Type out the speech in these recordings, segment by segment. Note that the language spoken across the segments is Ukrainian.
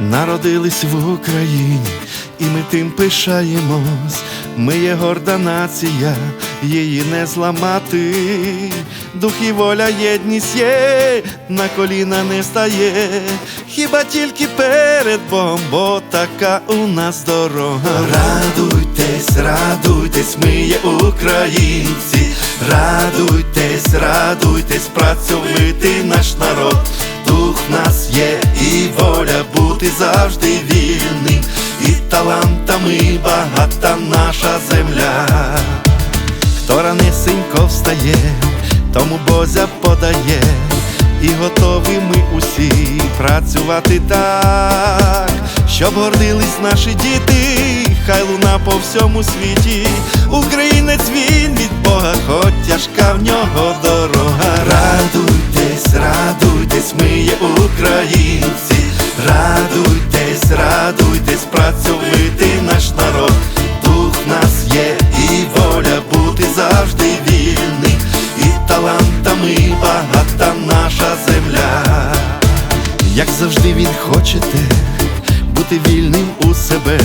народились в Україні, і ми тим пишаємось. Ми є горда нація, її не зламати. Дух і воля, єдність є, на коліна не стає. Хіба тільки перед Богом, бо така у нас дорога. Радуйтесь, радуйтесь, ми є українці. Радуйтесь, радуйтесь, працьовитий наш народ. Дух нас завжди вільним, і талантами багата наша земля. Хто ранесенько встає, тому Бозя подає, і готові ми усі працювати так, щоб гордились наші діти, хай луна по всьому світі. Українець він від Бога, хоч тяжка в нього дорога. Радуйтесь, радуйтесь, ми є українці, радуйтесь, радуйтесь, працьовитий наш народ. Дух в нас є і воля бути завжди вільним, і талантами багата наша земля. Як завжди він хочете бути вільним у себе,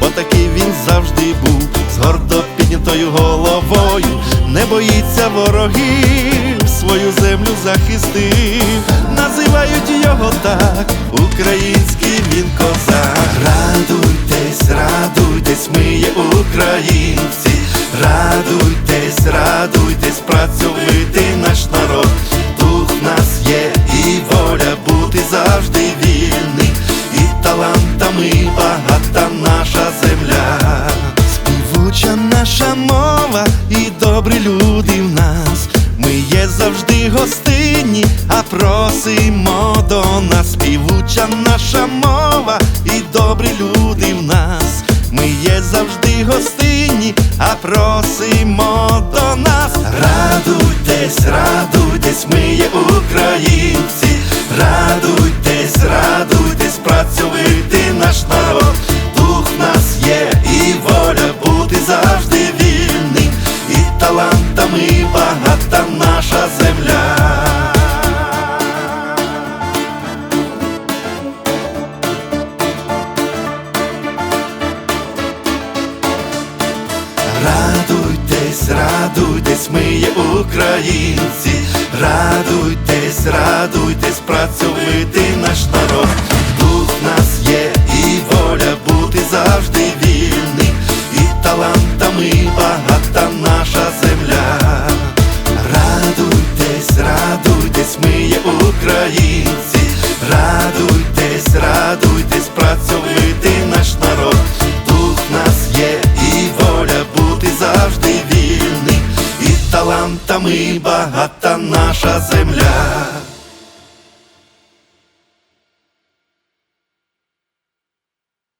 бо такий він завжди був з гордо піднятою головою, не боїться ворогів, свою землю захистив, називають його так, український він козак. Радуйтесь, радуйтесь, ми є українці, радуйтесь, радуйтесь, працьовитий наш народ. Дух в нас є і воля бути завжди вільним, і талантами багата наша земля. Співуча наша мова і добрі люди в нас. Ми є завжди гостинні, а просимо до нас. Співуча наша мова і добрі люди в нас. Ми є завжди гостинні, а просимо до нас. Радуйтесь, радуйтесь, ми радуйтесь, ми є українці, радуйтесь, радуйтесь, працьовитий наш народ. Дух в нас є і воля бути завжди вільним, і талантами багата наша земля. Радуйтесь, радуйтесь, ми є українці, радуйтесь, радуйтесь, працьовитий наш багата наша земля.